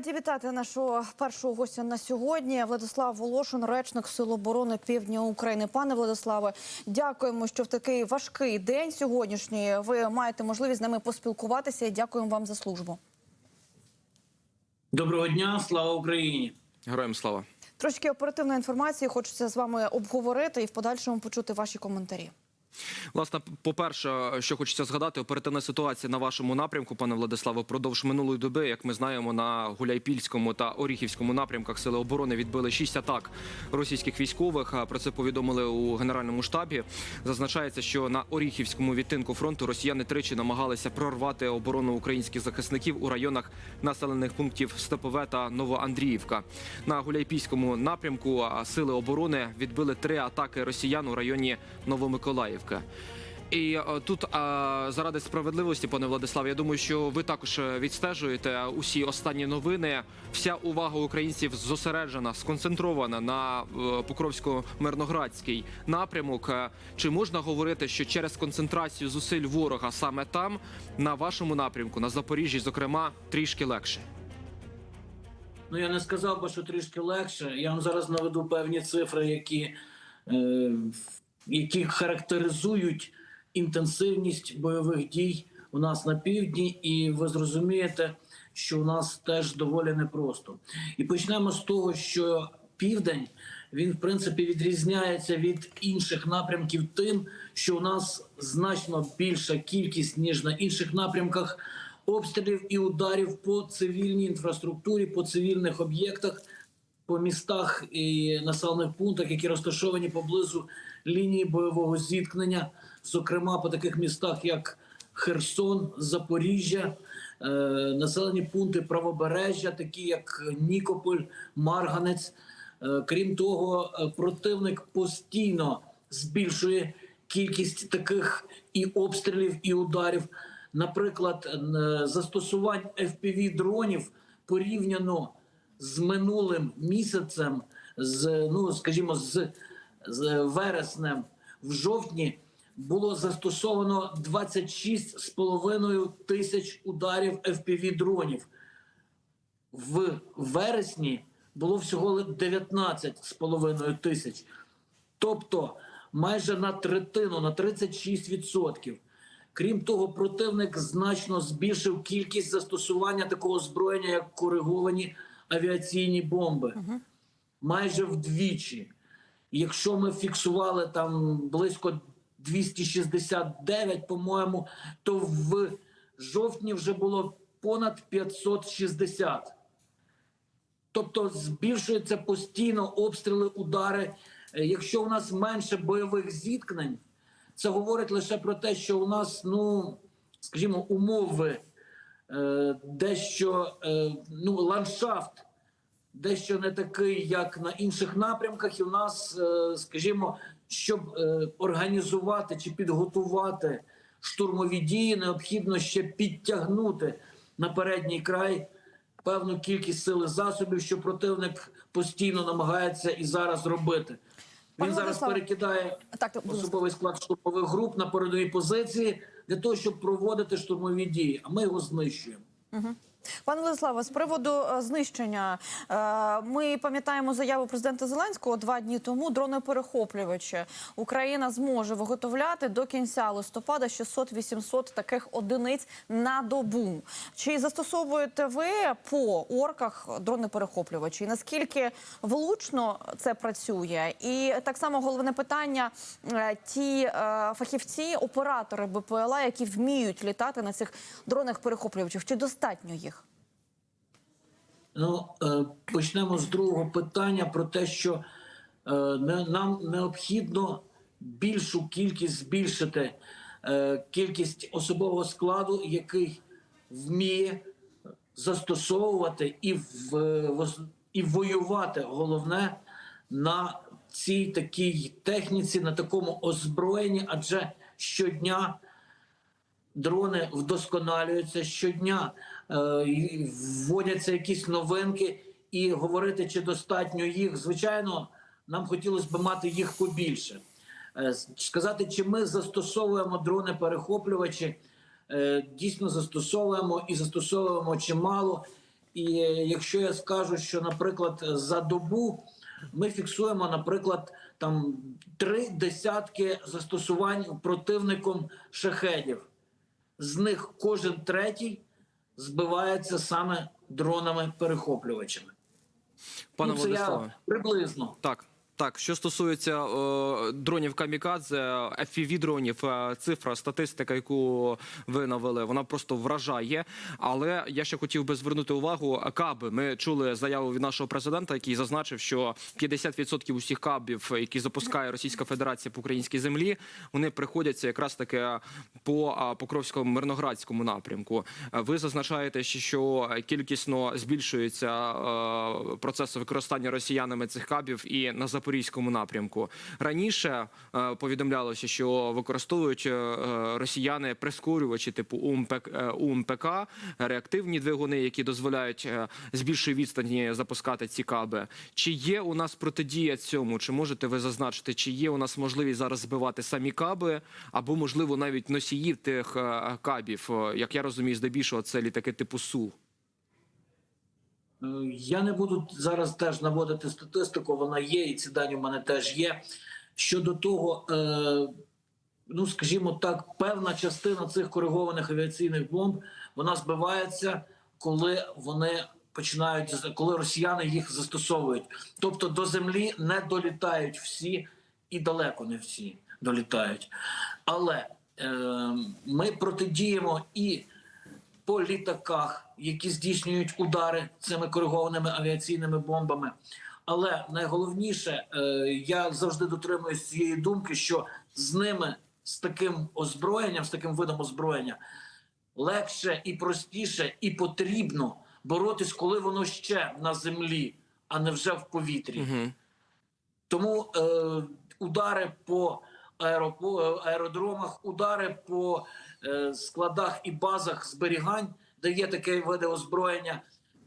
Раді вітати нашого першого гостя на сьогодні. Владислав Волошин, речник Сил оборони Півдня України. Пане Владиславе, дякуємо, що в такий важкий день сьогоднішній ви маєте можливість з нами поспілкуватися. і Дякуємо вам за службу. Доброго дня, слава Україні! Героям слава. Трошки оперативної інформації хочеться з вами обговорити і в подальшому почути ваші коментарі. Власне, по-перше, що хочеться згадати, оперативна ситуація на вашому напрямку, пане Владиславе, впродовж минулої доби, як ми знаємо, на Гуляйпільському та Оріхівському напрямках сили оборони відбили шість атак російських військових. Про це повідомили у генеральному штабі. Зазначається, що на Оріхівському відтинку фронту росіяни тричі намагалися прорвати оборону українських захисників у районах населених пунктів Степове та Новоандріївка. На Гуляйпільському напрямку сили оборони відбили три атаки росіян у районі Новомиколаївки. І е, тут е, заради справедливості, пане Владиславе, я думаю, що ви також е, відстежуєте усі останні новини. Вся увага українців зосереджена, сконцентрована на Покровсько-Мирноградський напрямок. Чи можна говорити, що через концентрацію зусиль ворога саме там, на вашому напрямку, на Запоріжжі, зокрема, трішки легше? Ну я не сказав би, що трішки легше. Я вам зараз наведу певні цифри, які, е, які характеризують інтенсивність бойових дій у нас на півдні, і ви зрозумієте, що у нас теж доволі непросто. І почнемо з того, що південь він в принципі відрізняється від інших напрямків тим, що у нас значно більша кількість ніж на інших напрямках обстрілів і ударів по цивільній інфраструктурі, по цивільних об'єктах, по містах і населених пунктах, які розташовані поблизу лінії бойового зіткнення, зокрема по таких містах, як Херсон, Запоріжжя, е, населені пункти правобережжя, такі як Нікополь, Марганець. Е, Крім того, е, противник постійно збільшує кількість таких і обстрілів, і ударів. Наприклад, е, застосувань fpv дронів порівняно з минулим місяцем, з ну скажімо, з, з вереснем в жовтні було застосовано 26,5 тисяч ударів fpv дронів. В вересні було всього 19,5 тисяч. Тобто майже на третину, на 36%. Крім того, противник значно збільшив кількість застосування такого озброєння, як кориговані авіаційні бомби. Майже вдвічі. Якщо ми фіксували там близько 269, по-моєму, то в жовтні вже було понад 560. Тобто збільшуються постійно обстріли, удари. Е, Якщо у нас менше бойових зіткнень, це говорить лише про те, що у нас, ну скажімо, умови дещо е, ну, ландшафт дещо не такий, як на інших напрямках, і у нас, е, скажімо, щоб е, організувати чи підготувати штурмові дії, необхідно ще підтягнути на передній край певну кількість сил і засобів, що противник постійно намагається і зараз робити. Він зараз перекидає Так, особовий склад штурмових груп на передові позиції для того, щоб проводити штурмові дії. А ми його знищуємо. Пане Владиславе, з приводу е, знищення, е, ми пам'ятаємо заяву президента Зеленського два дні тому. Дрони перехоплювачі Україна зможе виготовляти до кінця листопада 600-800 таких одиниць на добу. Чи застосовуєте ви по орках дрони перехоплювачі? Наскільки влучно це працює? І так само головне питання: е, ті фахівці, оператори БПЛА, які вміють літати на цих дронах перехоплювачів, чи достатньо їх? Ну, е, почнемо з другого питання про те, що е, нам необхідно більшу кількість збільшити е, кількість особового складу, який вміє застосовувати і в, і воювати головне на цій такій техніці, на такому озброєнні, адже щодня дрони вдосконалюються щодня, вводяться якісь новинки, і говорити, чи достатньо їх, звичайно, нам хотілося б мати їх побільше. Е, Сказати, чи ми застосовуємо дрони-перехоплювачі, е, дійсно застосовуємо і застосовуємо чимало. І якщо я скажу, що, наприклад, за добу ми фіксуємо, наприклад, там три десятки застосувань противником шахедів, з них кожен третій збивається саме дронами-перехоплювачами. Пане ну, це Владиславе. я приблизно. Так. Так, що стосується е, дронів камікадзе, fpv дронів, е, цифра, статистика, яку ви навели, вона просто вражає. Але я ще хотів би звернути увагу каби. Ми чули заяву від нашого президента, який зазначив, що 50% усіх кабів, які запускає Російська Федерація по українській землі, вони приходяться якраз таки по а, Покровському мирноградському напрямку. Е, Ви зазначаєте, що- кількісно збільшується е, процес використання росіянами цих кабів і на запорізькому напрямку. Раніше е, повідомлялося, що використовують е, росіяни прискорювачі типу УМПК, е, УМПК, реактивні двигуни, які дозволяють з більшої відстані запускати ці каби. Чи є у нас протидія цьому? Чи можете ви зазначити, чи є у нас можливість зараз збивати самі каби, або можливо навіть носіїв тих кабів? Як я розумію, здебільшого це літаки типу Су. Е, Я не буду зараз теж наводити статистику, вона є, і ці дані в мене теж є. Щодо того, е, ну скажімо так, певна частина цих коригованих авіаційних бомб вона збивається, коли вони починають коли росіяни їх застосовують. Тобто до землі не долітають всі і далеко не всі долітають. Але е, ми протидіємо і по літаках, які здійснюють удари цими коригованими авіаційними бомбами. Але найголовніше, е, я завжди дотримуюсь цієї думки, що з ними, з таким озброєнням, з таким видом озброєння, легше і простіше, і потрібно боротись, коли воно ще на землі, а не вже в повітрі. Угу. Тому е, удари по аеродромах, удари по е, складах і базах зберігань, де є таке види озброєння.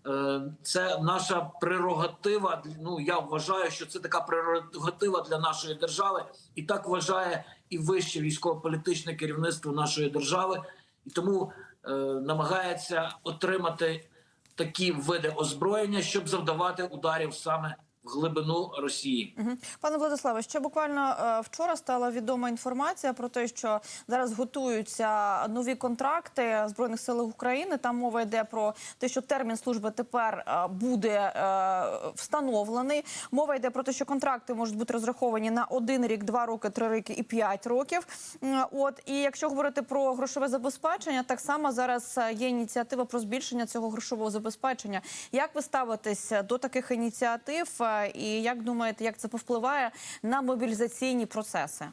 Е, це наша прерогатива. Ну я вважаю, що це така прерогатива для нашої держави, і так вважає і вище військово-політичне керівництво нашої держави, і тому е, намагається отримати такі види озброєння, щоб завдавати ударів саме в глибину Росії. Мгм. Пане Владиславе, ще буквально е, вчора стала відома інформація про те, що зараз готуються нові контракти збройних сил України. Там мова йде про те, що термін служби тепер е, буде е, встановлений. Мова йде про те, що контракти можуть бути розраховані на один рік, два роки, три роки і п'ять років. От і якщо говорити про грошове забезпечення, так само зараз є ініціатива про збільшення цього грошового забезпечення. Як ви ставитесь до таких ініціатив? І як думаєте, як це повпливає на мобілізаційні процеси?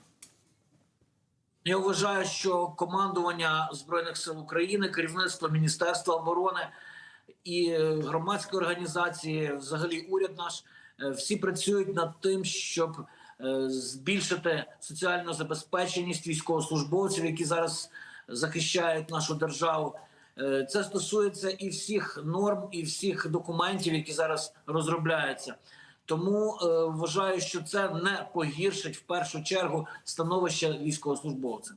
Я вважаю, що командування збройних сил України, керівництво Міністерства оборони і е, громадські організації, взагалі уряд наш, е, всі працюють над тим, щоб е, збільшити соціальну забезпеченість військовослужбовців, які зараз захищають нашу державу. Це стосується і всіх норм, і всіх документів, які зараз розробляються. Тому е, вважаю, що це не погіршить в першу чергу становище військовослужбовця.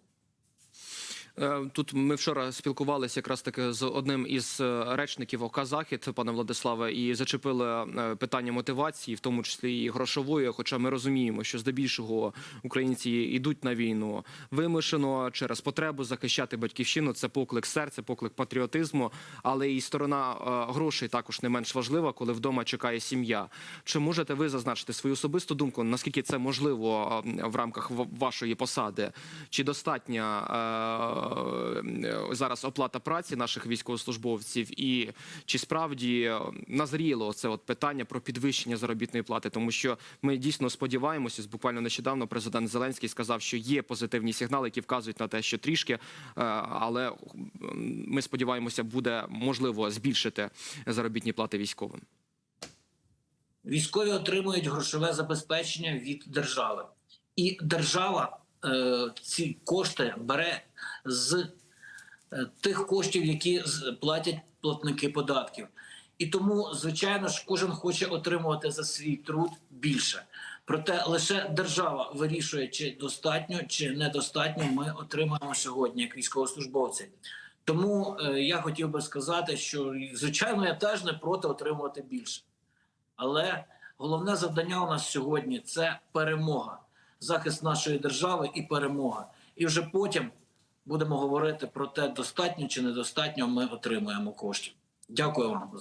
Е, Тут ми вчора спілкувалися якраз таки з одним із е, речників ОК пане Владиславе, і зачепили е, питання мотивації, в тому числі і грошової. Хоча ми розуміємо, що здебільшого українці йдуть на війну вимушено через потребу захищати батьківщину. Це поклик серця, поклик патріотизму, але і сторона грошей також не менш важлива, коли вдома чекає сім'я. Чи можете ви зазначити свою особисту думку? Наскільки це можливо в рамках вашої посади? Чи достатня зараз оплата праці наших військовослужбовців, і чи справді е, назріло це от питання про підвищення заробітної плати? Тому що ми дійсно сподіваємося, буквально нещодавно президент Зеленський сказав, що є позитивні сигнали, які вказують на те, що трішки, е, але ми сподіваємося, буде можливо збільшити заробітні плати військовим. Військові отримують грошове забезпечення від держави, і держава е, ці кошти бере з е, тих коштів, які платять платники податків. І тому, звичайно ж, кожен хоче отримувати за свій труд більше. Проте лише держава вирішує, чи достатньо, чи недостатньо ми отримаємо сьогодні як військовослужбовці. Тому е, я хотів би сказати, що звичайно я теж не проти отримувати більше. Але головне завдання у нас сьогодні це перемога, захист нашої держави і перемога. І вже потім будемо говорити про те, достатньо чи недостатньо ми отримуємо коштів. Дякую вам.